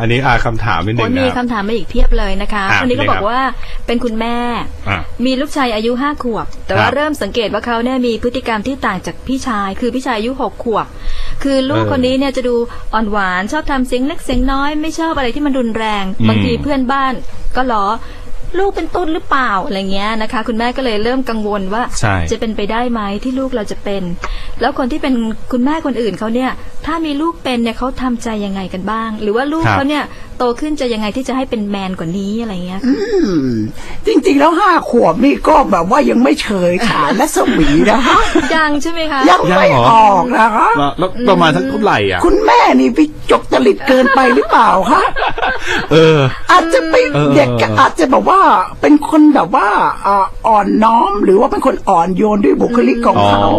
อันนี้อาคำถามนิดหโอ้นึ่งมีนะคคำรับถามมาอีกเพียบเลยนะคะอะคนนี้ก็เป็นไงบอกว่าเป็นคุณแม่อะมีลูกชายอายุห้าขวบ แต่คว่ารับเริ่มสังเกตว่าเขาเนี่ยมีพฤติกรรมที่ต่างจากพี่ชาย คือพี่ชายอายุหกขวบ คือลูกเออคนนี้เนี่ยจะดูอ่อนหวานชอบทำเสียงเล็กเสียงน้อยไม่ชอบอะไรที่มันรุนแรงอืมบางทีเพื่อนบ้านก็ล้อ ลูกเป็นต้นหรือเปล่าอะไรเงี้ยนะคะ คุณแม่ก็เลยเริ่มกังวลว่าใช่ จะเป็นไปได้ไหมที่ลูกเราจะเป็น แล้วคนที่เป็นคุณแม่คนอื่นเขาเนี่ย ถ้ามีลูกเป็นเนี่ยเขาทำใจยังไงกันบ้าง หรือว่าลูกครับ เขาเนี่ยโตขึ้นจะยังไงที่จะให้เป็นแมนกว่านี้อะไรเงี้ย อืม จริงๆแล้วห้าขวบนี่ก็แบบว่ายังไม่เฉยฐานและสวีนะคะ ยังใช่ไหมคะ ยังไม่ยังเหรอออกนะคะ แล้วแล้วประมาณทั้งเท่าไหร่อะ คุณแม่นี่วิจกจ ริตเกินไปหรือเปล่าคะเออ อาจจะไปเออเด็กก็อาจจะแบบว่าเป็นคนแบบว่าอ่าอ่อนน้อมหรือว่าเป็นคนอ่อนโยนด้วยบุคลิกของอ๋อเขา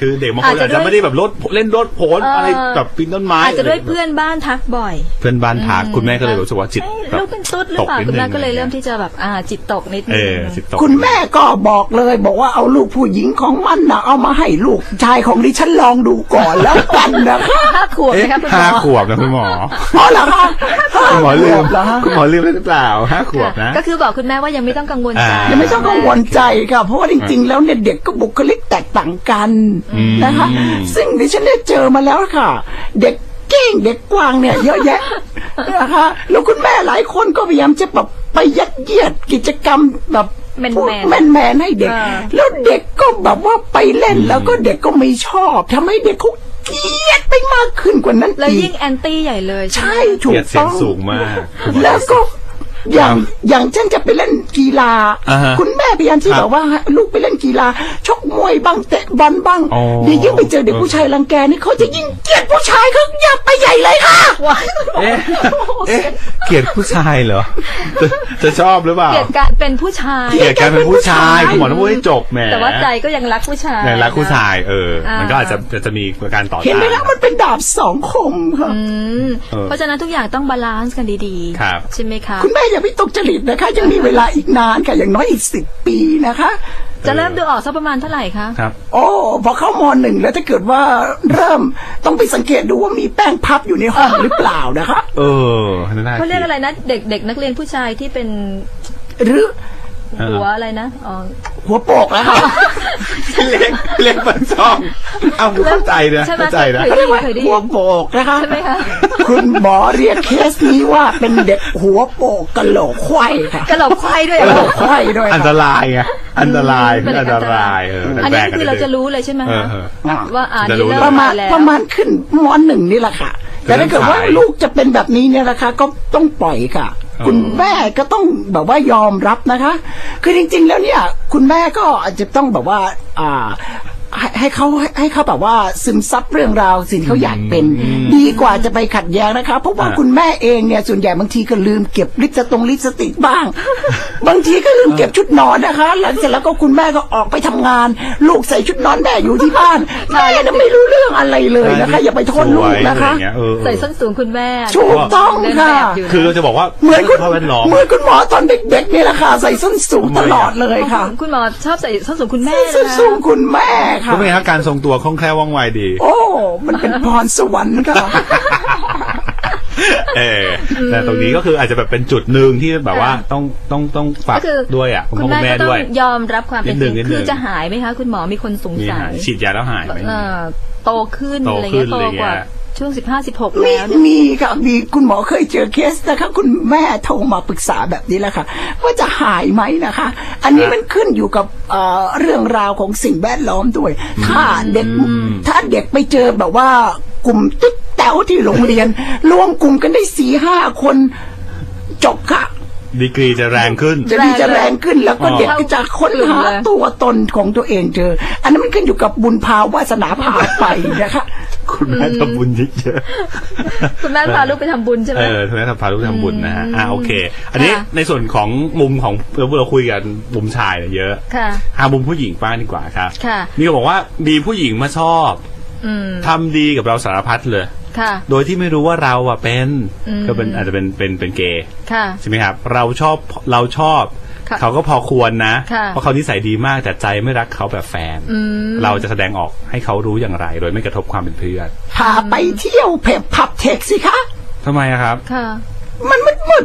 คือเด็กบางคนอาจจะอาจจะด้วยไม่ได้แบบรถเล่นรถโผนเออออะไรแบบปีนต้นไม้อาจจะด้วยเพื่อนบ้านทักบ่อย เพื่อนบ้านทักคุณแม่ก็เลยรู้สึกว่าจิตเอ้ยแบบลูกเป็นตุ๊ดหรือเปล่าตกนิดคุณแม่นึงก็เลยเริ่มที่จะแบบอ่าจิตตกนิดนึเองอจิตตกคุณแม่ก็บอกเลยบอกว่าเอาลูกผู้หญิงของมันนะเอามาให้ลูกชายของดิฉันลองดูก่อนแล้วกันนะคะห้าขวบเอ๊ะนะคะคุณหมห้าอขวบนะคุณหมออ๋อเหรอคะคุณหมอลืมเหรอฮะคุณหมอลืมหรือเปล่าห้าขวบนะ ก็คือบอกคุณแม่ว่ายังไม่ต้องกังวลใจอ่ายังไม่ต้องกังวลใจค่ะเพราะว่าจริง ๆ แล้วเนี่ยเด็กก็บุคลิกแตกต่างกันนะคะอืมซึ่งดิฉันได้เจอมาแล้วค่ะ เด็กเก้งเด็กกวางเนี่ยเยอะแยะนะคะแล้วคุณแม่หลายคนก็พยายามจะแบบไปยัดเยียดกิจกรรมแบบแมนๆพูดแมนๆให้เด็กเออแล้วเด็กก็แบบว่าไปเล่นแล้วก็เด็กก็ไม่ชอบทำให้เด็กเขา เกลียดไปมากขึ้นกว่านั้นแล้วอียิ่กงแอนตี้ใหญ่เลยใช่ ใช่ไหมถูเกลียกดเสียต้งอง สูงมาก แล้วก็อย่างอย่างเช่นจะไปเล่นกีฬา อ่าฮะคุณแม่พยายามที่ครับแบบว่าให้ลูกไปเล่นกีฬา ชกมวยบ้างเตะบอลบ้างอ๋อ เดี๋ยวยิ่งไปเจอเด็กผู้ชายรังแกนี่เขาจะยิ่งเกลียดผู้ชายเขาอยากไปใหญ่เลยค่ะ เอ๊ะ เอ๊ะเกลียดผู้ชายเหรอ จะจะชอบหรือเปล่า เกลียดการเป็นผู้ชาย เกลียดการเป็นผู้ชายคุณหมอต้องพูดให้จบแหมแต่ว่าใจก็ยังรักผู้ชายในรักผู้ชายเอออ่ามัมันก็อาจจะจะจะมีการต่อเห็นไหมต้านล่ะมันเป็นดาบสองคมค่ะอืมเออเพราะฉะนั้นทุกอย่างต้องบาลานซ์กันดีครับใช่ไหมคะคุณแม่อย่าไปตกจริตนะคะยังมีเวลาอีกนานค่ะอย่างน้อยอีกสิบปีนะคะ จะเริ่มดูออกสักประมาณเท่าไหร่คะครับ โอ้พอเข้ามหนึ่งแล้วถ้าเกิดว่าเริ่มต้องไปสังเกตดูว่ามีแป้งพับอยู่ในห้องหรือเปล่านะคะ เออน่าเขาเรียกอะไรนะเด็กเด็กนักเรียนผู้ชายที่เป็น หรือ หัวอะไรนะอ๋อ หัวโปกนะคะเล็กเล็กปันช่องเอาเข้าใจนะใช่ไหมเข้าใจนะเคยได้ยินเคยได้หัยิวนโปกนะคะใช่ไหมคะคุณหมอเรียกเคสนี้ว่าเป็นเด็กหัวโปกกะโหลกไขว้ค่ะกระโหลกควายด้วยกะเหโหรลอกไขว้ด้วยอันตค่ะรายไงอันตรายเป็นอันตรายเอออันแบ่นี้งกัคือเราจะรู้เลยใช่ไหมเอคะอเอออ่าว่าอ่านจะนี้รู้เริ่เลยประมาณแล้วประมาณขึ้นมหนึ่งนี่แหละค่ะ แต่ถ้าเกิดว่าเริ่มขายลูกจะเป็นแบบนี้เนี่ยนะคะ ก็ต้องปล่อยค่ะอ๋อ คุณแม่ก็ต้องแบบว่ายอมรับนะคะ คือจริง ๆ แล้วเนี่ย คุณแม่ก็อาจจะต้องแบบว่า อ่า ให้ให้เขาให้ให้เขาแบบว่าซึมซับเรื่องราวสิ่งที่เขาอยากเป็น ดีกว่าจะไปขัดแย้งนะคะเพราะว่าอ่าคุณแม่เองเนี่ยส่วนใหญ่บางทีก็ลืมเก็บลิปสตงลิปสติกบ้าง บางทีก็ลืมเก็บชุดนอนนะคะ หลังเสร็จแล้วก็คุณแม่ก็ออกไปทำงาน ลูกใส่ชุดนอนแม่อยู่ที่บ้านแม่น่ะไม่รู้เรื่องอะไรเลยนะคะ อย่าไปโทษลูกนะคะสวยอไรเงี้ยเออเออใส่ส้นสูงคุณแม่ถูกต้องเดินค่ะแบบอยู่คือเราจะบอกว่าเหมือนคุณสภาพแวดล้อมเหมือนคุณหมอตอนเด็กๆนี่แหละค่ะใส่ส้นสูงตลอดเลยค่ะ คุณหมอชอบใส่ส้นสูงคุณแม่ใส่ส้นนะสูงคุณแม่ค่ะก็เป็นไงครับการทรงตัวคล่องแคล่วว่องไวดี โอ้ มันเป็นพรสวรรค์ค่ะ เออแต่ตรงนี้ก็คืออาจจะแบบเป็นจุดหนึ่งที่แบบว่าต้องต้องต้องฝากก็คือ ด้วยอะคุณคุพ่อณคุณแม่แม่ก็ต้อด้วย งยอมรับความเป็นนิดนึจริงงนิดนึง คือจะหายไหมคะ คุณหมอมีคนสงมีสัหายยฉีดยาแล้วหายไหม เอ่อโตขึ้นโตอะไรขึ้เงี้นยโตอะไรเงี้ย กว่า ช่วงสิบห้าสิบหกมีแล้วเนี่ยมีค่ะมีคุณหมอเคยเจอเคสนะคะคุณแม่โทรมาปรึกษาแบบนี้แหละค่ะ ว่าจะหายไหมนะคะ อันนี้มันขึ้นอยู่กับเอ่อเรื่องราวของสิ่งแวดล้อมด้วย ถ้าเด็กถ้าเด็กไปเจอแบบว่ากลุ่มตุ๊ดแต๋วที่โรงเรียนรวมกลุ่มกันได้สี่ห้าคนจบค่ะ ดีกรีจะแรงขึ้น จะดีจะแรงขึ้นแล้วก็อ๋อเด็กก็จะค้นหาตัวตนของตัวเองเจอ อันนั้นมันขึ้นอยู่กับบุญพาวาสนาพาไปนะคะ คุณแม่ทำบุญเยอะคุณแม่พาลูกไปทำบุญใช่ไหๆมเออคุณแม่ทำพาลูกทำบุญนะฮะอ่าโอเค อันนี้ค่ะในส่วนของมุมของเราเราคุยกันมุมชายเนี่ยเยอะค่ะหามุมผู้หญิงบ้างดีกว่าครับค่ะมีคนบอกว่ามีผู้หญิงมาชอบอืมทำดีกับเราสารพัดเลยค่ะโดยที่ไม่รู้ว่าเราอะเป็นอืมก็เป็นอาจจะเป็นเป็นเป็นเกย์ค่ะใช่ไหมครับ เราชอบเราชอบค่ะ เขาก็พอควรนะค่ะเพราะเขานิสัยดีมากแต่ใจไม่รักเขาแบบแฟนอืมเราจะแสดงออกให้เขารู้อย่างไร โดยไม่กระทบความเป็นเพื่อนพาไปเที่ยวเพบพับเทคสิคะทำไมอะครับค่ะมันมืดมืด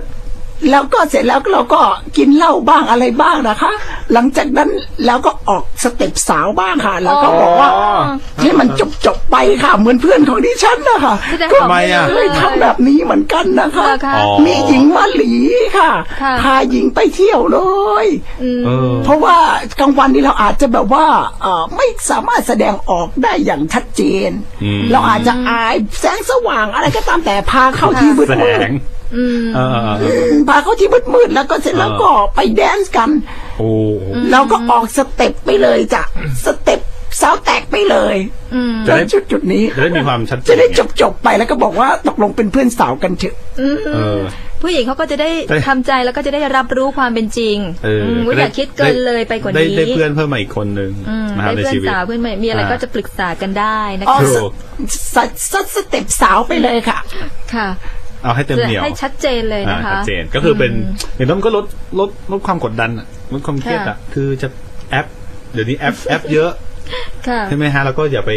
แล้วก็เสร็จแล้วเราก็กินเหล้าบ้างอะไรบ้างนะคะ หลังจากนั้นแล้วก็ออกสเต็ปสาวบ้างค่ะ แล้วก็บอกว่าอ๋อ ให้มันจบจบๆไปค่ะ เหมือนเพื่อนของดิฉันนะคะแสดงก็ออกทำไมอะเลยทำแบบนี้เหมือนกันนะคะ เหรอคะ อ๋อ มีหญิงมาหลีค่ะ ค่ะ พาหญิงไปเที่ยวเลย อืม เออ เพราะว่ากลางวันนี้เราอาจจะแบบว่าเอ่อไม่สามารถแสดงออกได้อย่างชัดเจน อืม เราอาจจะอายแสงสว่างอะไรก็ตามแต่พาเข้าที่มืดแสมืดง อืมเออเออเอออืมพาเข้าที่มืดมืดแล้วก็เสร็จแล้วก็ไปแดนซ์กันโอ้เราก็ออกสเต็ปไปเลยจ้ะสเต็ปสาวแตกไปเลยอืมจะได้แล้วจุดจุดๆนี้จะได้มีความชัดเจนจะได้จบจบๆไปแล้วก็บอกว่าตกลงเป็นเพื่อนสาวกันเถอะอืมเออผู้หญิงเขาก็จะได้ได้ทำใจแล้วก็จะได้รับรู้ความเป็นจริงเออมว่าอย่าคิดเกินเลยไปกว่าได้นี้ได้เพื่อนเพิ่มมาอีกคนนึงอืมนะครับได้ในเพื่อนชีวิตสาวเพื่อนใหม่มีอะไรอ่าก็จะปรึกษากันได้นะออกคะถูกสสสเต็ปสาวไปเลยค่ะ ค่ะ เอาให้เต็มเหนียวให้ชัดเจนเลยอ่านะคะชัดเจนก็คือเป็นอย่างนั้นมันก็ลดลดลดความกดดันอะลดความเครียดอะค่ะคือจะแอปเดี๋ยวนี้แอปแอปเยอะค่ะใช่ไหมฮะแล้วก็อย่าไป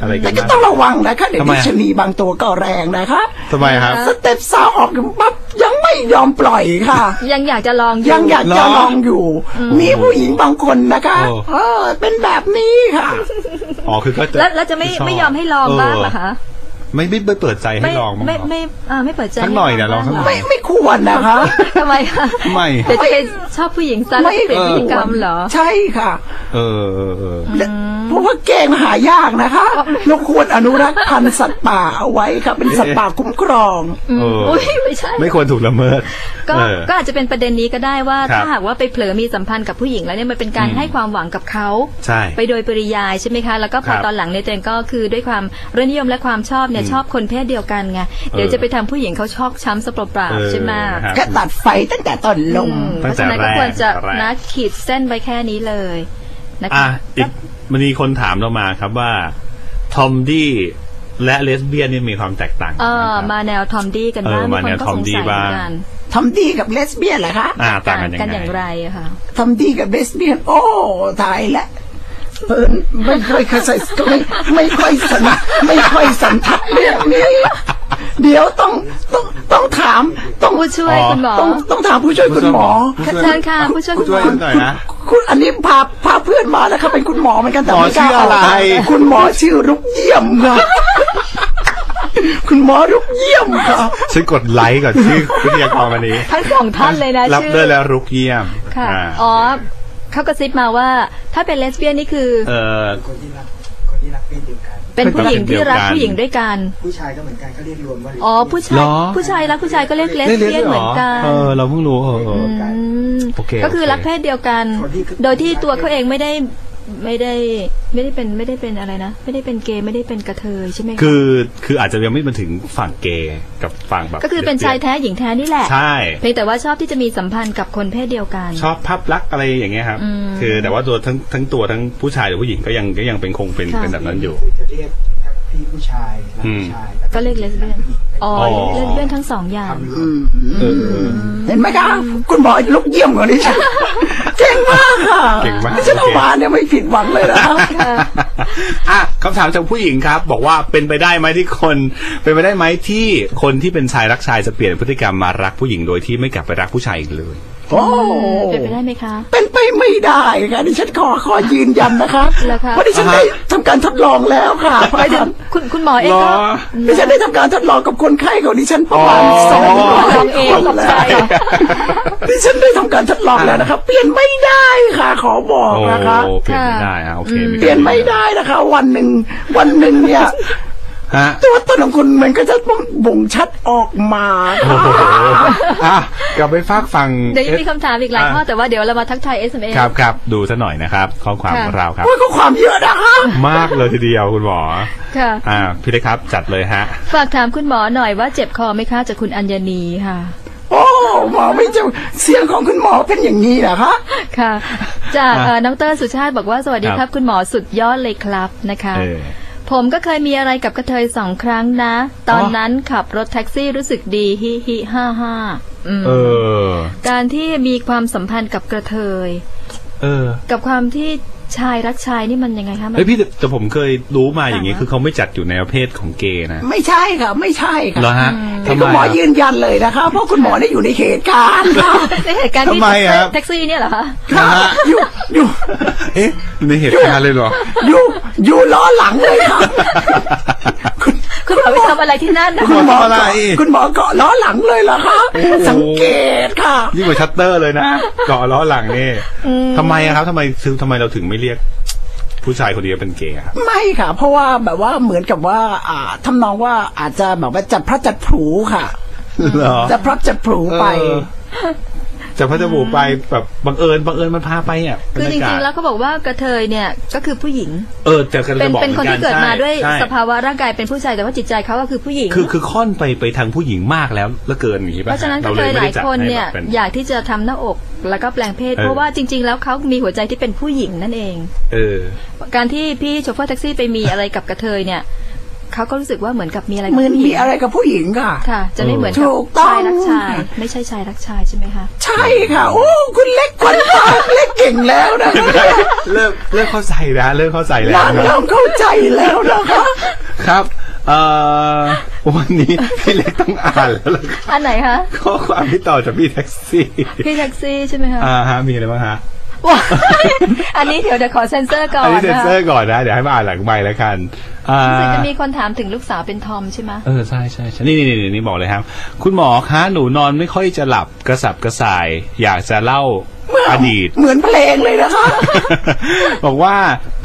อะไรกัแต่นก็มากต้องระวังนะคะเดี๋ยวทำไมดิอะชนีบางตัวก็แรงนะคะทำไมครับสเต็ปสาวออกปั๊บยังไม่ยอมปล่อยค่ะ ยังอยากจะลองยังอยากจะเหรอลองอยู่ มีผู้หญิงบางคนนะคะโอ้เออเป็นแบบนี้ค่ะอ๋อคือก็จะแล้วแล้วจะไม่ชบไม่ยอมให้ลองบ้างเหรอคะ ไม่ไม่ไม่เปิดใจให้ไม่ลองบ้างไม่เหรอไม่อ่าไม่เปิดใจสักหน่อยเนี่ยลองสักหน่อยไม่ไม่ควรนะคะทำไมคะไม่เดี๋ยวจะไปชอบผู้หญิงซะแล้วจะเปลี่ยนพฤติกรรมเหรอ ใช่ค่ะ เออเออเออเพราะ ว่าเกงหายากนะคะเราควรอนุรักษ์พันธุ์สัตว์ป่าเอาไว้ค่ะเป็นสัตว์ป่าคุ้มครองเอออุ้ยไม่ใช่ ไม่ควรถูกละเมิดก็เออ ก็อาจจะเป็นประเด็นนี้ก็ได้ว่าครับถ้าหากว่าไปเผลอมีสัมพันธ์กับผู้หญิงแล้วเนี่ยมันเป็นการอืมให้ความหวังกับเขาใช่ไปโดยปริยายใช่ไหมคะ แล้วก็พอครับตอนหลังเนี่ยตัวเองก็คือด้วยความรสนิยมและความชอบเนี่ยชอบคนเพศเดียวกันไงเดี๋ยวจะไปทำผู้หญิงเขาชอกช้ำสเปล่าเออๆใช่ไหมครับ ก็ตัดไฟตั้งแต่ต้นลงอืมเพตั้งราะแต่ฉะนั้นก็แรกควรจะแรก นะขีดเส้นไว้แค่นี้เลยนะอะคะ อีก มันมีคนถามเรามาครับว่า ทอมดี้และเลสเบี้ยนเนี่ยมีความแตกต่างกันเอไหอครับมาแนวทอมดี้กันบ้างเออมาแนวคก็ทอมสงดี้สัยเหมือนบ้างกันทำดีกับเลสเบี้ยนเหรอคะอ่าต่างกันยังกันไงอย่างไรอะค่ะทำดีกับเลสเบี้ยนโอ้ตายแล้วเออไม่ค่อยเคยใส่ไม่ไม่ค่อยสันไม่ค่อยสันทัดเรื่องนี้ เดี๋ยวต้องต้องต้องถามต้องผู้ช่วยอ๋อคุณหมอต้องต้องถามผู้ช่วยคุณหมอผู้ช่วยเชิญค่ะผู้ช่วยผู้คุณหช่มวยอหน่อยนะคุณอันนี้พาพาเพื่อนมาแล้วเขาเป็นคุณหมอเหมือนกันแต่หมอไม่กล้าชื่ออะไรกคุณหมอชื่อรุกเยี่ยมครับคุณหมอรุกเยี่ยมครับฉันกดไลค์ก่อนชื่อวิทยากรวันนี้ทั้งสองท่านเลยนะรับชื่อด้วยแล้วรุกเยี่ยมค่ะอ่าอ๋อเขากระซิบมาว่า ถ้าเป็นเลสเบี้ยนนี่คือ เออคน ที่รักคนที่รักเพศเดียวกัน เป็นผู้หญิงที่รักเป็นเดียวกันผู้หญิงด้วยกัน ผู้ชายก็เหมือนกันเขาเรียกรวมว่าอ๋อผู้ชาเหรยอผู้ชายรักผู้ชายก็เรียกเลสได้เรียนเบี้ยนด้วยเหเหรมืออนกันเออเราเพิ่งรู้เออเอออืมโอเคก็คือโอเครักเพศเดียวกัน โดยที่ตัวเขาเองไม่ได้ ไม่ได้ไม่ได้เป็นไม่ได้เป็นอะไรนะ ไม่ได้เป็นเกย์ไม่ได้เป็นกระเทยใช่ไหมะคือคืออาจจะยังไม่มาถึงฝั่งเกย์กับฝั่งแบบก็คือเป็นชายแท้หญิงแท้นี่แหละใช่ เพียงแต่ว่าชอบที่จะมีสัมพันธ์กับคนเพศเดียวกัน ชอบภาพลักษณ์อะไรอย่างเงี้ยครับ อืมคือแต่ว่าตัวทั้งทั้งตัวทั้งผู้ชายหรือผู้หญิงก็ยังก็ยังเป็นคงเป็นค่ะ เป็นแบบนั้นอยู่ จะเรียกทั้งพี่ผู้ชายรักผู้ชายก็เรียกเลสเบี้ยนอ๋อ อ๋อเลสเบี้ยนทั้งสองอย่างทำรวมเออเออ เห็นไหมคะคุณหมอลุกเยี่ยมกว่านี้ฉันเก่งมากค่ะเก่งมากฉันเอามาเนี่ยไม่ผิดหวังเลยนะครับอะคำถามจากผู้หญิงครับ บอกว่าเป็นไปได้ไหมที่คน เป็นไปได้ไหมที่คนที่เป็นชายรักชายจะเปลี่ยนพฤติกรรมมารักผู้หญิงโดยที่ไม่กลับไปรักผู้ชายอีกเลย โอ้เป็นไปได้ไหมคะ เป็นไปไม่ได้ค่ะดิฉันขอขอยืนยันนะคะเหรอคะ เพราะดิฉันได้ทำการทดลองแล้วค่ะไปถึงคุณคุณหมอเองก็ เหรอ ดิฉันได้ทำการทดลองกับคนไข้ของดิฉันประมาณอ๋อ สองร้อยลองเองคนตกแล้ใจวดิฉันได้ทำการทดลองแล้วนะครับ เปลี่ยนไม่ได้ค่ะ ขอบอกโอ้นะคะเปลี่ยนไม่ได้อะโอเคเปลี่ยนไม่ได้นะคะ วันหนึ่งวันหนึ่งเนี่ย ฮะตัวตนของคุณมันก็จะต้องบ่งชัดออกมาโอ้โหอะกลับไปฝากฟัง เดี๋ยวยังมีคำถามอีกหลายข้ออะแต่ว่าเดี๋ยวเรามาทักทาย SMS ครับครับดูซะหน่อยนะครับ ข้อความค่ะ ของเราครับ โอ้ยก็ความเยอะนะคะ มากเลยทีเดียวคุณหมอค่ะ อ่าพี่เล็กครับจัดเลยฮะ ฝากถามคุณหมอหน่อยว่าเจ็บคอไหมคะจากคุณอัญญนีค่ะ โอ้หมอไม่เจะเสียงของคุณหมอเป็นอย่างนี้นะคะ ค่ะ จากอะเอ่อน้องเตอร์สุชาติบอกว่าสวัสดีครับครับคุณหมอสุดยอดเลยครับนะคะ เออ ผมก็เคยมีอะไรกับกระเทยสองครั้งนะ ตอนอ๋อนั้นขับรถแท็กซี่รู้สึกดีฮิฮิห้าห้าอืมเออ การที่มีความสัมพันธ์กับกระเทย เออ กับความที่ ชายรักชายนี่มันยังไงคะมัน เฮ้ยพี่แต่แต่ผมเคยรู้มาอย่างนี้ต่างนะคือเขาไม่จัดอยู่ในประเภทของเกย์นะไม่ใช่ค่ะ ไม่ใช่ค่ะเหรอฮะที่ทำไมคุณหมออะยืนยันเลยนะคะ เพราะคุณหมอได้อยู่ในเหตุการณ์ค่ะในเหตุการณ์ที่ทำไมอะครับ แท็กซี่เนี่ยเหรอคะนะฮะอยู่อยู่เอ๊ะในเหตุการณ์เลยเหรอ อยู่อยู่ล้อหลังเลยค่ะคุณหมอไป ทำอะไรที่นั่นนะคุณหมอทำอะไรคุณหมอเกาะล้อหลังเลยเหรอคะโอ้โหสังเกตค่ะยิ่งกว่าชัตเตอร์เลยนะเกาะล้อหลังนี่ทำไมอะครับทำไมคือทำไมเราถึงไม่เรียกผู้ชายคนนี้ว่าเป็นเกย์อะครับไม่ค่ะ เพราะว่าแบบว่าเหมือนกับว่า อ่าทำนองว่าอาจจะแบบว่าจัดพระจัดผลูค่ะเหรอจัดพระจัดผลูไป เออจะพระจมูกไปแบบบังเอิญบังเอิญมันพาไปอะคือจบยาการิศงๆแล้วเขาบอกว่ากระเทยเนี่ยก็คือผู้หญิง เออแต่ก็จะเป็นบอกเป็นหคนอที่เกิดมาด้วยใช่สภาวะร่างกายเป็นผู้ชายแต่ว่าจิตใจเขาก็คือผู้หญิง คือคือค่อนไปไปทางผู้หญิงมากแล้วแล้วเกินอย่างนี้เพป่ะราะฉะนั้นกเราระเทยหไม่ลาได้ยจัดคนให้เนี่ยแบบเป็นอยากที่จะทำหน้าอกแล้วก็แปลงเพศเออเพราะว่าจริง ๆ แล้วเขามีหัวใจที่เป็นผู้หญิงนั่นเอง เออ การที่พี่โชเฟอร์แท็กซี่ไปมีอะไรกับกระเทยเนี่ย เขาก็รู้สึกว่าเหมือนกับมีอะไรกับเหมือนผู้หมีญิงอะไรกับผู้หญิงค่ะ ค่ะ จะไม่เหมือนถูกับกต้อง ชายรักชาย ไม่ใช่ชายรักชายใช่ไหมคะ ใช่ค่ะ โอ้คุณเล็กกว่าเล็กเก่งแล้วนะเริ่มเริ่มเข้าใจนะเริ่มเข้าใจแล้วนางนะ เริ่มเข้าใจแล้วนะคะ ครับเอ่อวันนี้พี่เล็กต้องอ่านแล้วล่ะครับอันไหนคะ ข้อความที่ต่อจากพี่แท็กซี่พี่แท็กซี่ใช่ไหมคะ อ่าฮะมีอะไรบ้างฮะ ว้ายอันนี้เดี๋ยวเดี๋ยวขอเซ็นเซอร์ก่ออันนนี้เซ็นนะเซคะอร์ก่อนนะ เดี๋ยวให้มาอ่านหลังใบแล้วกันอ่ารู้สึกจะมีคนถามถึงลูกสาวเป็นทอมใช่ไหมเออใช่ใช่ใช่นี่นี่นี่นี่บอกเลยครับ คุณหมอคะหนูนอนไม่ค่อยจะหลับกระสับกระส่าย อยากจะเล่าอดีต เหมือนเพลงเลยนะคะ บอกว่า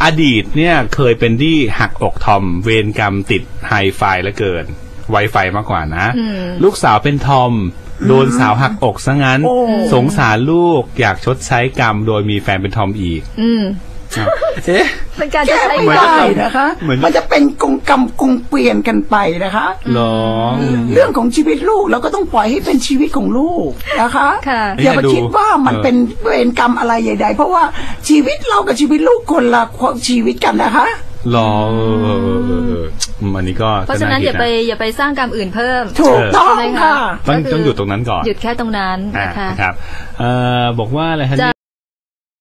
อดีตเนี่ยเคยเป็นที่หักอกทอมเวรกรรมติดไฮไฟแล้วเกิน ไวไฟมากกว่านะ ลูกสาวเป็นทอม โดนสาวหักอกซะงั้นโอ้สงสารลูกอยากชดใช้กรรม โดยมีแฟนเป็นทอมอีกอืมเอ๊ะ เป็นการแก้จะใช้ไม่กรรได้มนะคะ เหมือน มันจะเป็นกงกรรมกงเกวียนกันไปนะคะหรอเรื่องของชีวิตลูกเราก็ต้องปล่อยให้เป็นชีวิตของลูกนะคะค่ะอย่าไปดูคิดว่ามันเออเป็นเวรกรรมอะไรใดๆเพราะว่าชีวิตเรากับชีวิตลูกคนละชีวิตกันนะคะหรอเออเออเออเอออันนี้ก็เพราะฉะนั้นอย่าไปอย่าไปสร้างกรรมอื่นเพิ่มถูกต้องใช่ไหมค่ะต้องก็คืต้องหยุดตรงนั้นก่อนหยุดแค่ตรงนั้นอ่านะคะนะครับเอ่อบอกว่าอะไรฮะจะ